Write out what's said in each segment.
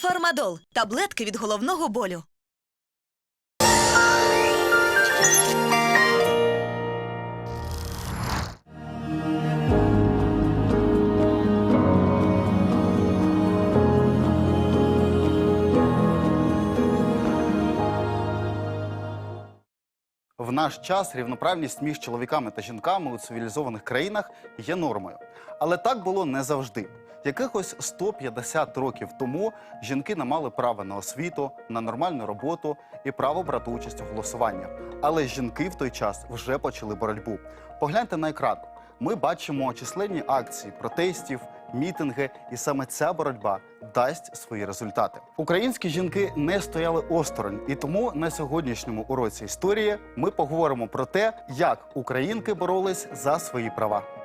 Фармадол таблетки від головного болю. В наш час рівноправність між чоловіками та жінками у цивілізованих країнах є нормою. Але так було не завжди. Якихось 150 років тому жінки не мали права на освіту, на нормальну роботу і право брати участь у голосуванні. Але жінки в той час вже почали боротьбу. Погляньте на екран. Ми бачимо численні акції протестів, мітинги, і саме ця боротьба дасть свої результати. Українські жінки не стояли осторонь, і тому на сьогоднішньому уроці історії ми поговоримо про те, як українки боролись за свої права.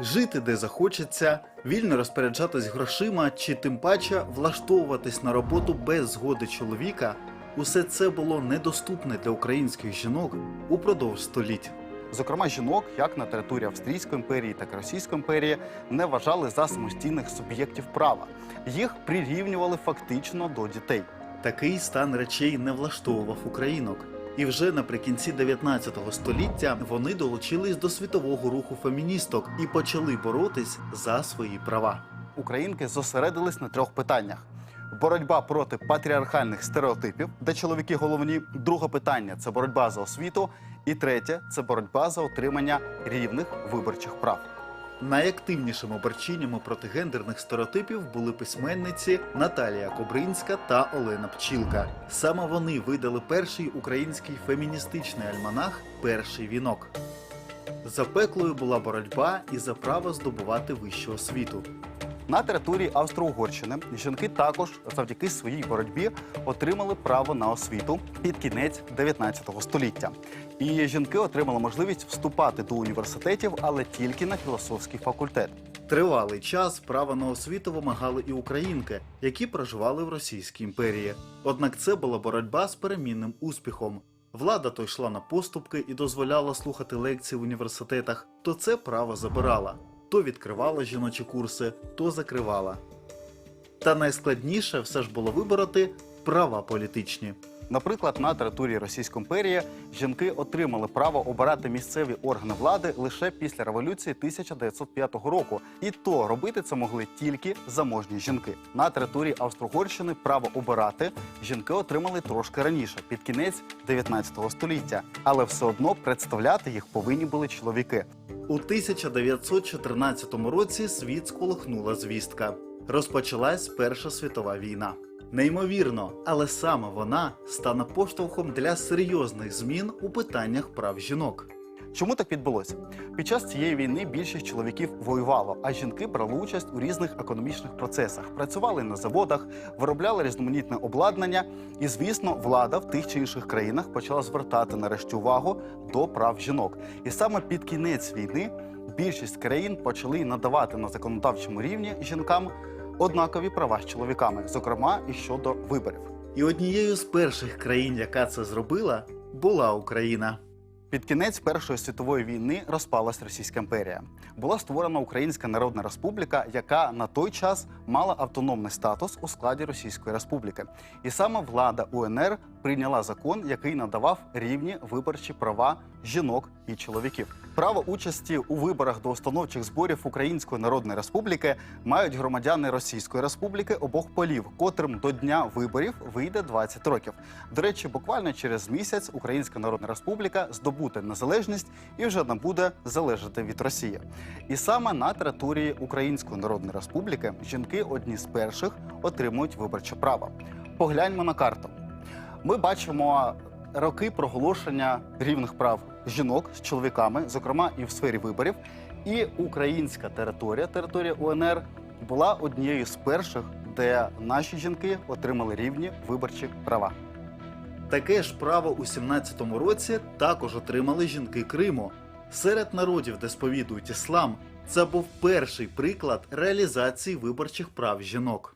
Жити де захочеться, вільно розпоряджатись грошима чи тим паче влаштовуватись на роботу без згоди чоловіка усе це було недоступне для українських жінок упродовж століть. Зокрема, жінок, як на території Австрійської імперії, так і Російської імперії, не вважали за самостійних суб'єктів права. Їх прирівнювали фактично до дітей. Такий стан речей не влаштовував українок. І вже наприкінці 19 століття вони долучились до світового руху феміністок і почали боротись за свої права. Українки зосередились на трьох питаннях: боротьба проти патріархальних стереотипів, де чоловіки головні. Друге питання це боротьба за освіту. І третє це боротьба за отримання рівних виборчих прав. Найактивнішими борчинями проти гендерних стереотипів були письменниці Наталія Кобринська та Олена Пчілка. Саме вони видали перший український феміністичний альманах Перший вінок. Запеклою була боротьба і за право здобувати вищу освіту. На території Австро-Угорщини жінки також завдяки своїй боротьбі отримали право на освіту під кінець 19 століття. І жінки отримали можливість вступати до університетів, але тільки на філософський факультет. Тривалий час право на освіту вимагали і українки, які проживали в Російській імперії. Однак це була боротьба з перемінним успіхом. Влада то йшла на поступки і дозволяла слухати лекції в університетах, то це право забирала. То відкривала жіночі курси, то закривала. Та найскладніше все ж було вибороти права політичні. Наприклад, на території Російської імперії жінки отримали право обирати місцеві органи влади лише після революції 1905 року, і то робити це могли тільки заможні жінки. На території Австро-Угорщини право обирати жінки отримали трошки раніше, під кінець 19 століття, але все одно представляти їх повинні були чоловіки. У 1914 році світ сколихнула звістка. Розпочалась Перша світова війна. Неймовірно, але саме вона стане поштовхом для серйозних змін у питаннях прав жінок. Чому так відбулося? Під час цієї війни більшість чоловіків воювало, а жінки брали участь у різних економічних процесах, працювали на заводах, виробляли різноманітне обладнання. І, звісно, влада в тих чи інших країнах почала звертати нарешті увагу до прав жінок. І саме під кінець війни більшість країн почали надавати на законодавчому рівні жінкам однакові права з чоловіками, зокрема і щодо виборів. І однією з перших країн, яка це зробила, була Україна. Під кінець Першої світової війни розпалась Російська імперія. Була створена Українська Народна Республіка, яка на той час мала автономний статус у складі Російської Республіки. І саме влада УНР прийняла закон, який надавав рівні виборчі права жінок і чоловіків. Право участі у виборах до установчих зборів Української Народної Республіки мають громадяни Російської Республіки обох полів, котрим до дня виборів вийде 20 років. До речі, буквально через місяць Українська Народна Республіка здобуде незалежність і вже не буде залежати від Росії. І саме на території Української Народної Республіки жінки одні з перших отримують виборче право. Погляньмо на карту. Ми бачимо роки проголошення рівних прав жінок з чоловіками, зокрема і в сфері виборів. І українська територія, територія УНР, була однією з перших, де наші жінки отримали рівні виборчі права. Таке ж право у 17-му році також отримали жінки Криму. Серед народів, де сповідують іслам, це був перший приклад реалізації виборчих прав жінок.